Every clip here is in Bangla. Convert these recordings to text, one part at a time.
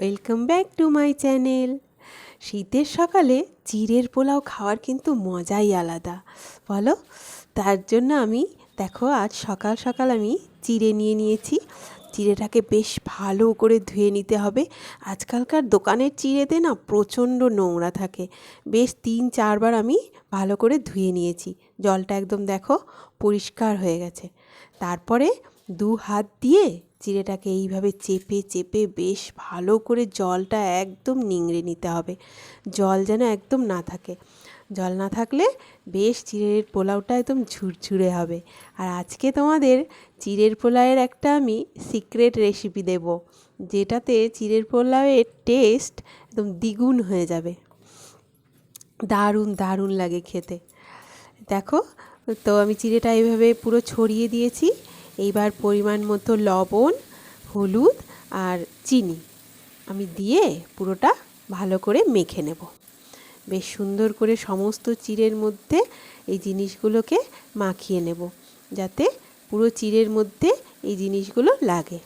Welcome back to my channel শীতের সকালে চিড়ের পোলাও খাওয়ার কিন্তু মজাই আলাদা। বলো? তার জন্য আমি, দেখো, আজ সকাল সকাল আমি চিড়ে নিয়ে নিয়েছি। চিড়েটাকে বেশ ভালো করে ধুয়ে নিতে হবে। আজকালকার দোকানের চিড়েতে না প্রচণ্ড নোংরা থাকে। বেশ তিন, চারবার আমি ভালো করে ধুয়ে নিয়েছি। জলটা একদম দেখো পরিষ্কার হয়ে গেছে। তারপরে দু হাত দিয়ে চিড়েটাকে এইভাবে চেপে চেপে বেশ ভালো করে জলটা একদম নিংড়ে নিতে হবে। জল যেন একদম না থাকে। জল না থাকলে বেশ চিড়ের পোলাওটা একদম ঝুরঝুরে হবে। আর আজকে তোমাদের চিড়ের পোলাওয়ের একটা আমি সিক্রেট রেসিপি দেব, যেটাতে চিড়ের পোলাওয়ের টেস্ট একদম দ্বিগুণ হয়ে যাবে। দারুণ দারুণ লাগে খেতে। দেখো, তো আমি চিড়েটা এইভাবে পুরো ছড়িয়ে দিয়েছি। এইবার পরিমাণ মতো লবণ, হলুদ আর চিনি। আমি দিয়ে পুরোটা ভালো করে মেখে নেব। বেশ সুন্দর করে সমস্ত চিড়ের মধ্যে এই জিনিসগুলোকে মাখিয়ে নেব, যাতে পুরো চিড়ের মধ্যে এই জিনিসগুলো লাগে।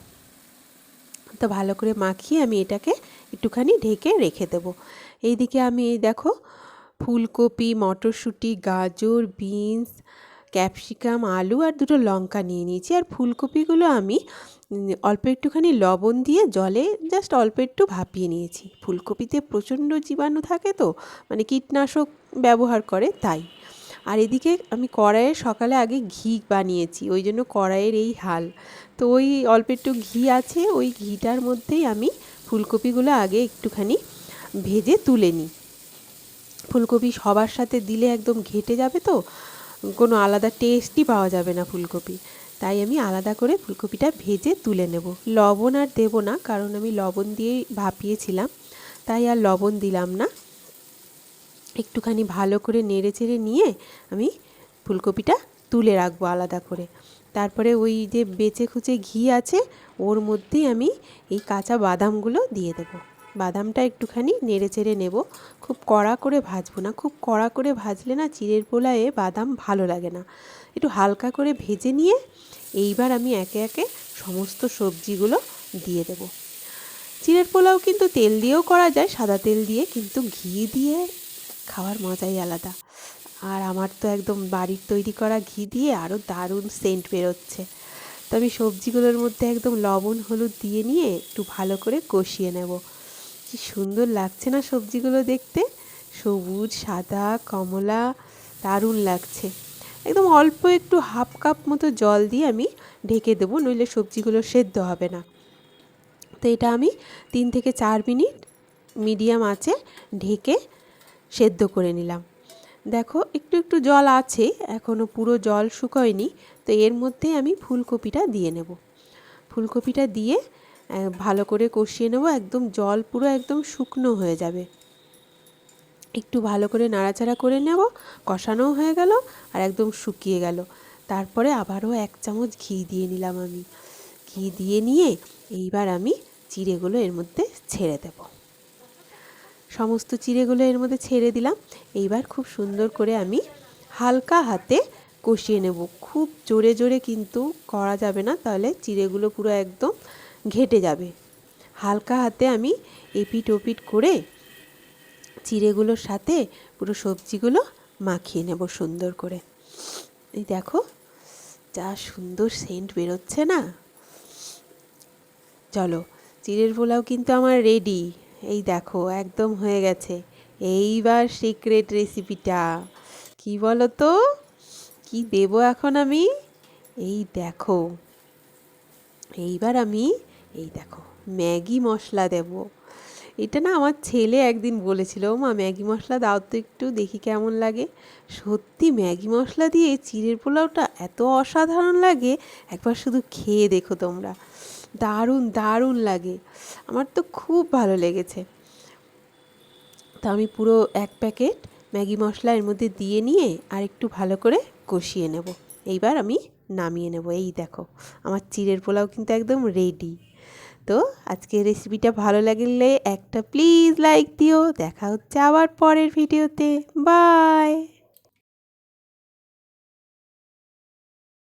তো ভালো করে মাখিয়ে আমি এটাকে একটুখানি ঢেকে রেখে দেব। এইদিকে আমি এই দেখো, ফুলকপি, মটরশুঁটি, গাজর, বিনস ক্যাপসিকাম, আলু আর দুটো লঙ্কা নিয়ে নিয়েছি। আর ফুলকপিগুলো আমি অল্প একটুখানি লবণ দিয়ে জলে জাস্ট অল্প একটু ভাপিয়ে নিয়েছি। ফুলকপিতে প্রচণ্ড জীবাণু থাকে তো মানে কীটনাশক ব্যবহার করে তাই। আর এদিকে আমি কড়াইয়ে সকালে আগে ঘি বানিয়েছি, ওই জন্য কড়াইয়ের এই হাল। তো ওই অল্প একটু ঘি আছে, ওই ঘিটার মধ্যেই আমি ফুলকপিগুলো আগে একটুখানি ভেজে তুলে নিই। ফুলকপি সবার সাথে দিলে একদম ঘেটে যাবে তো কোনো আলাদা টেস্টই পাওয়া যাবে না ফুলকপি। তাই আমি আলাদা করে ফুলকপিটা ভেজে তুলে নেব। লবণ আর দেব না, কারণ আমি লবণ দিয়েই ভাপিয়েছিলাম। তাই আর লবণ দিলাম না। একটুখানি ভালো করে নেড়ে চেড়ে নিয়ে আমি ফুলকপিটা তুলে রাখব আলাদা করে। তারপরে ওই যে বেচে খুচে ঘি আছে, ওর মধ্যেই আমি এই কাঁচা বাদামগুলো দিয়ে দেবো। বাদামটা একটুখানি নেড়ে চেড়ে নেব। খুব কড়া করে ভাজবো না। খুব কড়া করে ভাজলে না চিড়ের পোলায়ে বাদাম ভালো লাগে না। একটু হালকা করে ভেজে নিয়ে এইবার আমি একে একে সমস্ত সবজিগুলো দিয়ে দেব। চিড়ের পোলাও কিন্তু তেল দিয়েও করা যায়, সাদা তেল দিয়ে, কিন্তু ঘি দিয়ে খাওয়ার মজাই আলাদা। আর আমার তো একদম বাড়ির তৈরি করা ঘি দিয়ে আরও দারুণ সেন্ট বেরোচ্ছে। তো আমি সবজিগুলোর মধ্যে একদম লবণ, হলুদ দিয়ে নিয়ে একটু ভালো করে কষিয়ে নেব। কি সুন্দর লাগছে না সবজিগুলো দেখতে? সবুজ, সাদা, কমলা, দারুণ লাগছে। একদম অল্প একটু হাফ কাপ মতো জল দিয়ে আমি ঢেকে দেবো, নইলে সবজিগুলো সেদ্ধ হবে না। তো এটা আমি তিন থেকে চার মিনিট মিডিয়াম আছে ঢেকে সেদ্ধ করে নিলাম। দেখো, একটু একটু জল আছে এখনও পুরো জল শুকোয়নি, তো এর মধ্যে আমি ফুলকপিটা দিয়ে নেব। ফুলকপিটা দিয়ে ভালো করে কষিয়ে নেব, একদম জল পুরো একদম শুকনো হয়ে যাবে। একটু ভালো করে নাড়াচাড়া করে নেব কষানোও হয়ে গেল আর একদম শুকিয়ে গেল। তারপরে আবারও এক চামচ ঘি দিয়ে নিলাম আমি। ঘি দিয়ে নিয়ে এইবার আমি চিড়েগুলো এর মধ্যে ছেড়ে দেব। সমস্ত চিড়েগুলো এর মধ্যে ছেড়ে দিলাম। এইবার খুব সুন্দর করে আমি হালকা হাতে কষিয়ে নেব। খুব জোরে জোরে কিন্তু করা যাবে না, তাহলে চিড়েগুলো পুরো একদম ঘেটে যাবে। হালকা হাতে আমি এপিট ওপিট করে চিড়েগুলোর সাথে পুরো সবজিগুলো মাখিয়ে নেব সুন্দর করে। এই দেখো, যা সুন্দর সেন্ট বেরোচ্ছে না? চলো, চিড়ের পোলাও কিন্তু আমার রেডি এই দেখো, একদম হয়ে গেছে। এইবার সিক্রেট রেসিপিটা কি বলো তো কি দেবো এখন আমি? এই দেখো, এইবার আমি এই দেখো, ম্যাগি মশলা দেব। এটা না আমার ছেলে একদিন বলেছিল, মা, ম্যাগি মশলা দাও তো একটু, দেখি কেমন লাগে। সত্যি, ম্যাগি মশলা দিয়ে চিড়ের পোলাওটা এত অসাধারণ লাগে, একবার শুধু খেয়ে দেখো তোমরা। দারুণ দারুণ লাগে। আমার তো খুব ভালো লেগেছে। তো আমি পুরো এক প্যাকেট ম্যাগি মশলা এর মধ্যে দিয়ে নিয়ে আর একটু ভালো করে কষিয়ে নেব। এইবার আমি নামিয়ে নেব। এই দেখো, আমার চিড়ের পোলাও কিন্তু একদম রেডি তো আজকে রেসিপিটা ভালো লাগলে একটা প্লিজ লাইক দিও। দেখা হচ্ছে আবার পরের ভিডিওতে বাই